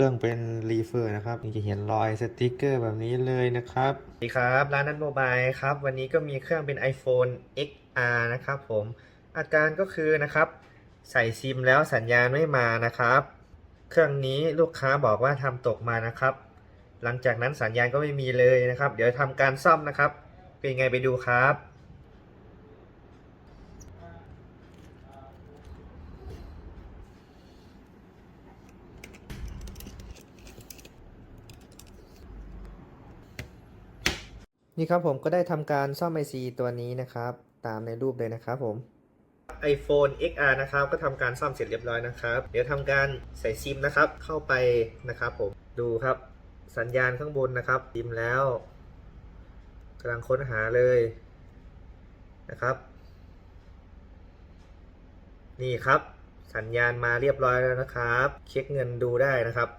รื่องเป็นรีเฟอร์นะครับจะเห็นรอยสติกเกอร์แบบนี้เลยนะครับสวัสดีครับร้านนัทโมบายครับ วันนี้ก็มีเครื่องเป็น iPhone XR นะครับผมอาการก็คือนะครับ ใส่ซิมแล้วสัญญาณไม่มานะครับ เครื่องนี้ลูกค้าบอกว่าทำตกมานะครับ หลังจากนั้นสัญญาณก็ไม่มีเลยนะครับ เดี๋ยวทำการซ่อมนะครับ เป็นไงไปดูครับ นี่ครับผมก็ได้ทำการซ่อม IC ตัวนี้นะครับ ตามในรูปเลยนะครับผม iPhone XR นะครับ ก็ทำการซ่อมเสร็จเรียบร้อยนะครับ เดี๋ยวทำการใส่ซิมนะครับ เข้าไปนะครับผม ดูครับ สัญญาณข้างบนนะครับ ซิมแล้วกำลังค้นหาเลยนะครับ นี่ครับ สัญญาณมาเรียบร้อยแล้วนะครับ เช็คเงินดูได้นะครับ